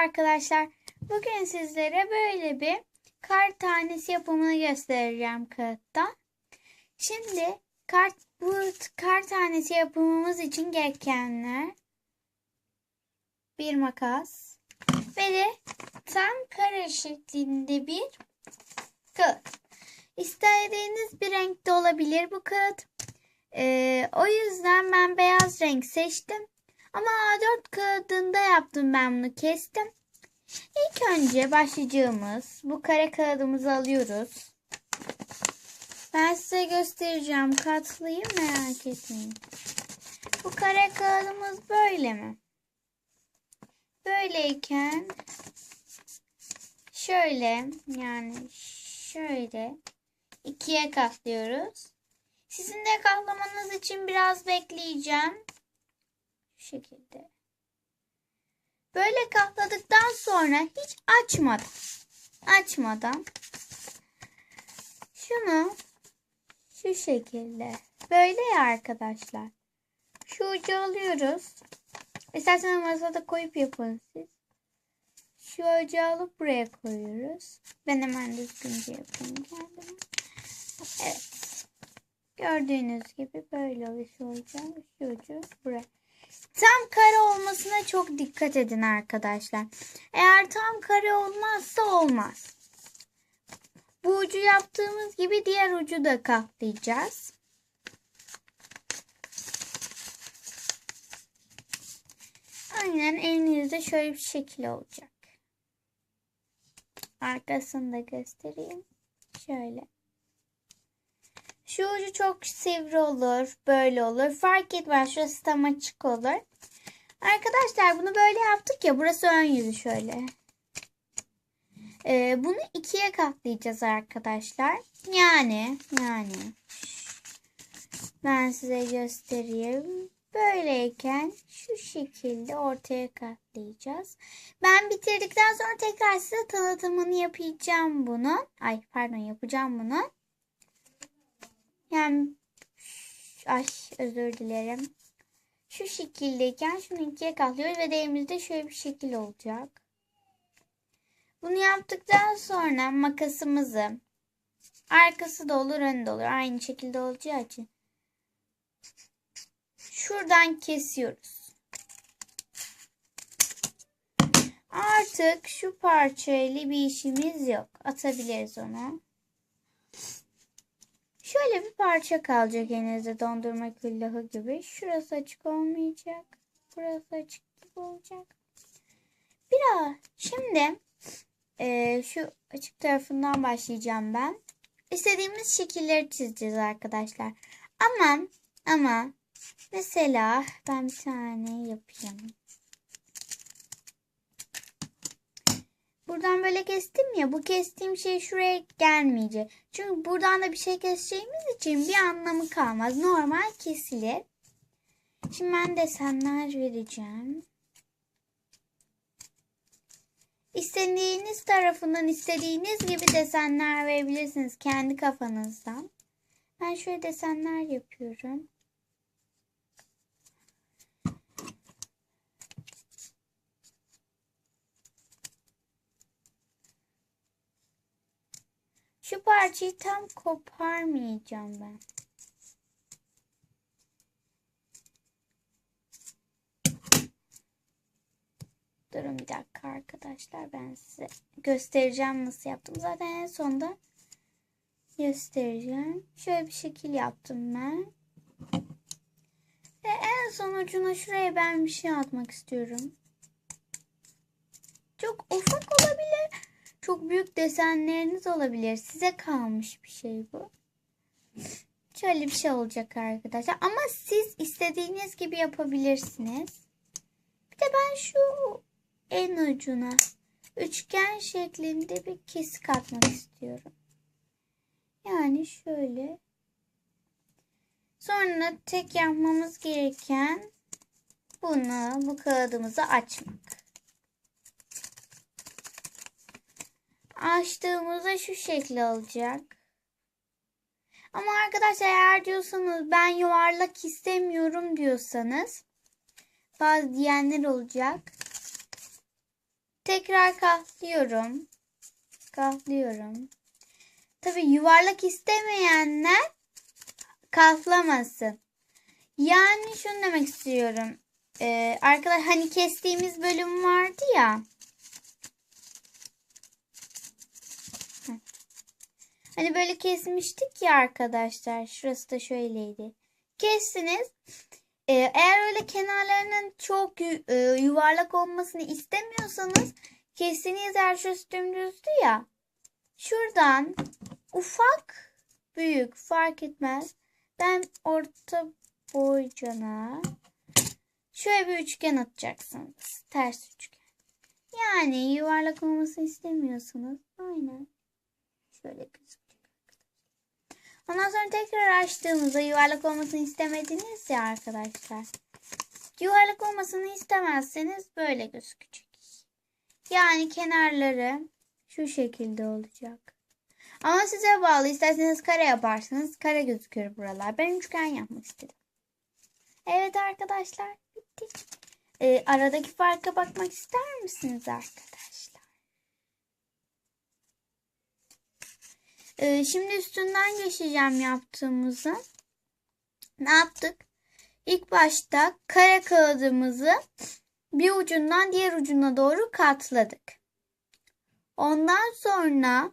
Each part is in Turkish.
arkadaşlar. Bugün sizlere böyle bir kar tanesi yapımını göstereceğim kağıtta. Şimdi kart, bu kar tanesi yapımımız için gerekenler bir makas ve de tam kare şeklinde bir kağıt. İstediğiniz bir renkte olabilir bu kağıt. Ee, o yüzden ben beyaz renk seçtim. Ama A4 kağıdında yaptım ben bunu kestim. İlk önce başlayacağımız bu kare kağıdımızı alıyoruz. Ben size göstereceğim. Katlayayım merak etmeyin. Bu kare kağıdımız böyle mi? Böyleyken şöyle yani şöyle ikiye katlıyoruz. Sizin de katlamanız için biraz bekleyeceğim. Şu şekilde. Böyle katladıktan sonra hiç açmadan açmadan şunu şu şekilde böyle ya arkadaşlar. Şu ucu alıyoruz. İsterseniz masada koyup yapın siz. Şu ucu alıp buraya koyuyoruz. Ben hemen düzgünce yapayım kendime. Evet. Gördüğünüz gibi böyle oluyor şu ucu. Şu ucu buraya. Tam kare olmasına çok dikkat edin arkadaşlar. Eğer tam kare olmazsa olmaz. Bu ucu yaptığımız gibi diğer ucu da katlayacağız. Aynen elinizde şöyle bir şekil olacak. Arkasını da göstereyim. Şöyle. Şu ucu çok sivri olur. Böyle olur. Fark etmez. Şurası tam açık olur. Arkadaşlar bunu böyle yaptık ya. Burası ön yüzü şöyle. Ee, bunu ikiye katlayacağız arkadaşlar. Yani yani ben size göstereyim. Böyleyken şu şekilde ortaya katlayacağız. Ben bitirdikten sonra tekrar size tanıtımını yapacağım bunu. Ay pardon yapacağım bunu. Yani ay özür dilerim. Şu şekildeyken şunu ikiye katlıyoruz ve elimizde şöyle bir şekil olacak. Bunu yaptıktan sonra makasımızı arkası da olur önü de olur. Aynı şekilde olacağı için. Şuradan kesiyoruz. Artık şu parçayla bir işimiz yok. Atabiliriz onu. Şöyle bir parça kalacak elinizde dondurma küllahı gibi. Şurası açık olmayacak. Burası açık gibi olacak. Biraz şimdi e, şu açık tarafından başlayacağım ben. İstediğimiz şekilleri çizeceğiz arkadaşlar. Ama ama mesela ben bir tane yapayım. Buradan böyle kestim ya bu kestiğim şey şuraya gelmeyecek. Çünkü buradan da bir şey keseceğimiz için bir anlamı kalmaz. Normal kesilir. Şimdi ben desenler vereceğim. İstediğiniz tarafından istediğiniz gibi desenler verebilirsiniz kendi kafanızdan. Ben şöyle desenler yapıyorum. Şu parçayı tam koparmayacağım ben. Durun bir dakika arkadaşlar. Ben size göstereceğim nasıl yaptım. Zaten en sonda göstereceğim. Şöyle bir şekil yaptım ben. Ve en son ucuna şuraya ben bir şey atmak istiyorum. Çok ufak. Çok büyük desenleriniz olabilir. Size kalmış bir şey bu. Şöyle bir şey olacak arkadaşlar. Ama siz istediğiniz gibi yapabilirsiniz. Bir de ben şu en ucuna üçgen şeklinde bir kesik atmak istiyorum. Yani şöyle. Sonra tek yapmamız gereken bunu bu kağıdımızı açmak. Açtığımızda şu şekli alacak. Ama arkadaşlar eğer diyorsanız ben yuvarlak istemiyorum diyorsanız bazı diyenler olacak. Tekrar katlıyorum. Katlıyorum. Tabi yuvarlak istemeyenler katlamasın. Yani şunu demek istiyorum. Ee, arkadaşlar hani kestiğimiz bölüm vardı ya. Hani böyle kesmiştik ya arkadaşlar. Şurası da şöyleydi. Kestiniz. Ee, eğer öyle kenarlarının çok e, yuvarlak olmasını istemiyorsanız kestiğiniz yer şurası dümdüzdü ya. Şuradan ufak büyük fark etmez. Ben orta boycana şöyle bir üçgen atacaksınız. Ters üçgen. Yani yuvarlak olmasını istemiyorsanız aynen şöyle gözükecek. Ondan sonra tekrar açtığımızda yuvarlak olmasını istemediniz ya arkadaşlar. Yuvarlak olmasını istemezseniz böyle gözükecek. Yani kenarları şu şekilde olacak. Ama size bağlı. İsterseniz kare yaparsınız. Kare gözüküyor buralar. Ben üçgen yapmak istedim. Evet arkadaşlar. Bitti. Ee, aradaki farka bakmak ister misiniz arkadaşlar? Ee, şimdi üstünden geçeceğim yaptığımızı. Ne yaptık? İlk başta kare kağıdımızı bir ucundan diğer ucuna doğru katladık. Ondan sonra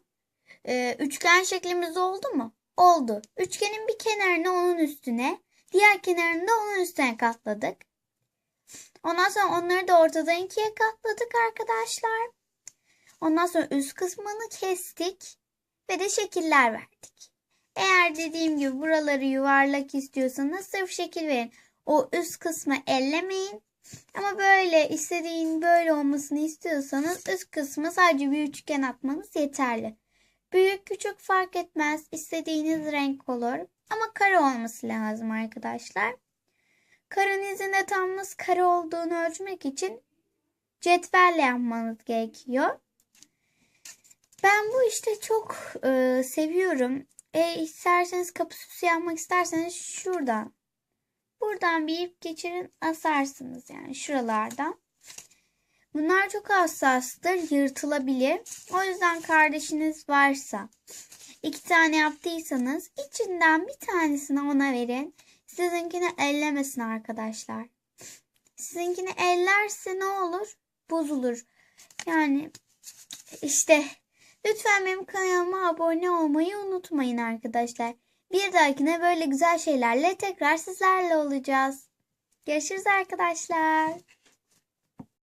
e, üçgen şeklimiz oldu mu? Oldu. Üçgenin bir kenarını onun üstüne, diğer kenarını da onun üstüne katladık. Ondan sonra onları da ortadan ikiye katladık arkadaşlar. Ondan sonra üst kısmını kestik ve de şekiller verdik. Eğer dediğim gibi buraları yuvarlak istiyorsanız sırf şekil verin. O üst kısmı ellemeyin. Ama böyle istediğin böyle olmasını istiyorsanız üst kısmı sadece bir üçgen atmanız yeterli. Büyük küçük fark etmez. İstediğiniz renk olur. Ama kare olması lazım arkadaşlar. Karenizin de tamımız kare olduğunu ölçmek için cetvelle yapmanız gerekiyor. Ben bu işte çok e, seviyorum. E, isterseniz kapı yapmak isterseniz şuradan. Buradan bir ip geçirin asarsınız yani şuralardan. Bunlar çok hassastır, yırtılabilir. O yüzden kardeşiniz varsa iki tane yaptıysanız içinden bir tanesini ona verin. Sizinkini ellemesin arkadaşlar. Sizinkini ellerse ne olur? Bozulur. Yani işte lütfen benim kanalıma abone olmayı unutmayın arkadaşlar. Bir dahakine böyle güzel şeylerle tekrar sizlerle olacağız. Görüşürüz arkadaşlar.